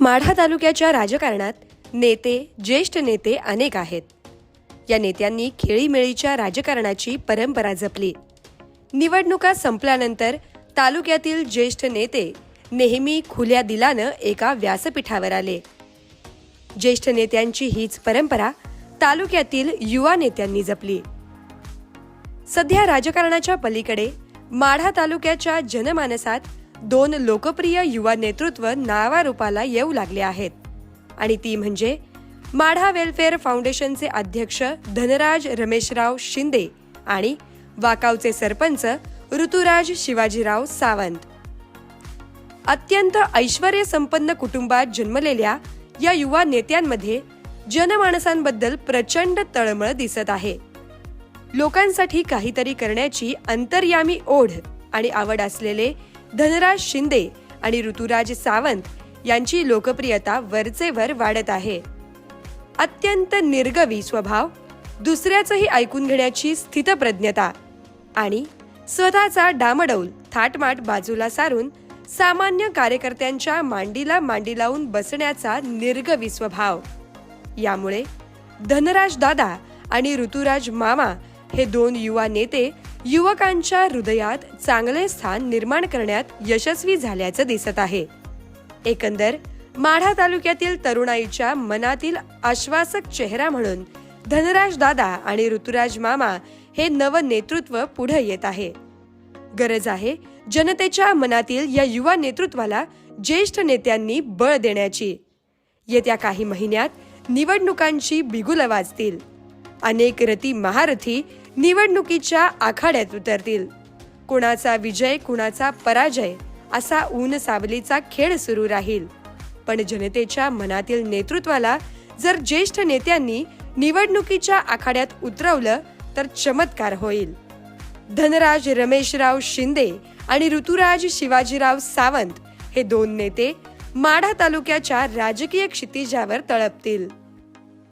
माढा तालुक्याच्या राजकारणात नेते ज्येष्ठ नेते अनेक आहेत. या नेत्यांनी खेळीमेळीच्या राजकारणाची परंपरा जपली. निवडणुका संपल्यानंतर तालुक्यातील ज्येष्ठ नेते नेहमी खुल्या दिलानं एका व्यासपीठावर आले. ज्येष्ठ नेत्यांची हीच परंपरा तालुक्यातील युवा नेत्यांनी जपली. सध्या राजकारणाच्या पलीकडे माढा तालुक्याच्या जनमानसात दोन लोकप्रिय युवा नेतृत्व नावारूपाला येऊ लागले आहेत. आणि ती म्हणजे माढा वेलफेअर फाउंडेशनचे अध्यक्ष धनराज रमेशराव शिंदे आणि वाकावचे सरपंच ऋतुराज शिवाजीराव सावंत. अत्यंत ऐश्वर संपन्न कुटुंबात जन्मलेल्या या युवा नेत्यांमध्ये जनमानसांबद्दल प्रचंड तळमळ दिसत आहे. लोकांसाठी काहीतरी करण्याची अंतर्यामी ओढ आणि आवड असलेले धनराज शिंदे आणि ऋतुराज सावंत यांची लोकप्रियता वरचेवर वाढत आहे. अत्यंत निर्गवी स्वभाव दुसऱ्याचंही ऐकून घेण्याची स्थितप्रज्ञता आणि स्वतःचा डामडौल थाटमाट बाजूला सारून सामान्य कार्यकर्त्यांच्या मांडीला मांडी लावून बसण्याचा निर्गवी स्वभाव. यामुळे धनराज दादा आणि ऋतुराज मामा हे दोन युवा नेते युवकांच्या हृदयात चांगले स्थान निर्माण करण्यात यशस्वी झाल्याचं दिसत आहे. एकंदर माढा तालुक्यातील तरुणाईच्या मनातील आश्वासक चेहरा म्हणून धनराज दादा आणि ऋतुराज मामा हे नव नेतृत्व पुढे येत आहे. गरज आहे जनतेच्या मनातील या युवा नेतृत्वाला ज्येष्ठ नेत्यांनी बळ देण्याची. येत्या काही महिन्यात निवडणुकांची बिगुल वाजतील. अनेक रती महारथी निवडणुकीच्या आखाड्यात उतरतील. कुणाचा विजय कुणाचा पराजय असा ऊन सावलीचा खेळ सुरू राहील. पण जनतेच्या मनातील नेतृत्वाला जर ज्येष्ठ नेत्यांनी निवडणुकीच्या आखाड्यात उतरवलं तर चमत्कार होईल. धनराज रमेशराव शिंदे आणि ऋतुराज शिवाजीराव सावंत हे दोन नेते माढा तालुक्याच्या राजकीय क्षितिजावर तळपतील.